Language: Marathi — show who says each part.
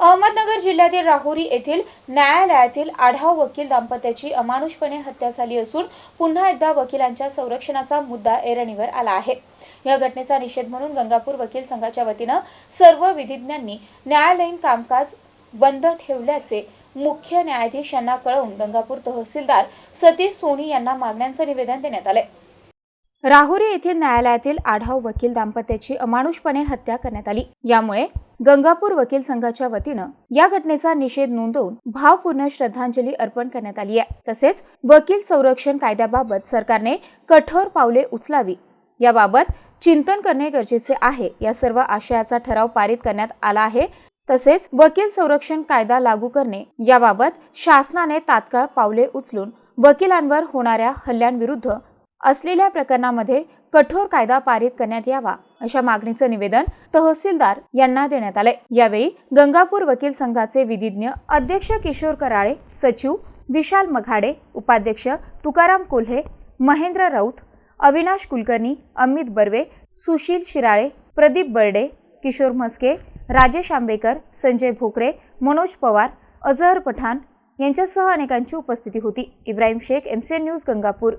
Speaker 1: अहमदनगर जिल्ह्यातील राहुरी येथील न्यायालयातील आढाव वकील दाम्पत्याची अमानुषपणे हत्या झाली असून पुन्हा एकदा वकिलांच्या संरक्षणाचा मुद्दा ऐरणीवर आला आहे. या घटनेचा निषेध म्हणून गंगापूर वकील संघाच्या वतीनं सर्व विधिज्ञांनी न्यायालयीन कामकाज बंद ठेवल्याचे मुख्य न्यायाधीश यांना कळवून गंगापूर तहसीलदार सतीश सोनी यांना मागण्यांचं निवेदन देण्यात आले राहुरी येथील न्यायालयातील आढाव वकील दाम्पत्याची अमानुषपणे हत्या करण्यात आली. यामुळे गंगापूर वकील संघाच्या वतीनं या घटनेचा निषेध नोंदवून भावपूर्ण श्रद्धांजली अर्पण करण्यात आली आहे. तसेच वकील संरक्षण कायद्याबाबत सरकारने कठोर पावले उचलावी. याबाबत चिंतन करणे गरजेचे आहे. या सर्व आशयाचा ठराव पारित करण्यात आला आहे. तसेच वकील संरक्षण कायदा लागू करणे याबाबत शासनाने तात्काळ पावले उचलून वकिलांवर होणाऱ्या हल्ल्यांविरुद्ध असलेल्या प्रकरणामध्ये कठोर कायदा पारित करण्यात यावा अशा मागणीचं निवेदन तहसीलदार यांना देण्यात आले यावेळी गंगापूर वकील संघाचे विधिज्ञ अध्यक्ष किशोर कराळे सचिव विशाल मघाडे उपाध्यक्ष तुकाराम कोल्हे महेंद्र राऊत अविनाश कुलकर्णी अमित बर्वे सुशील शिराळे प्रदीप बर्डे किशोर म्हस्के राजेश आंबेकर संजय भोकरे मनोज पवार अझहर पठाण यांच्यासह अनेकांची उपस्थिती होती. Ibrahim Shaikh MCN news Gangapur.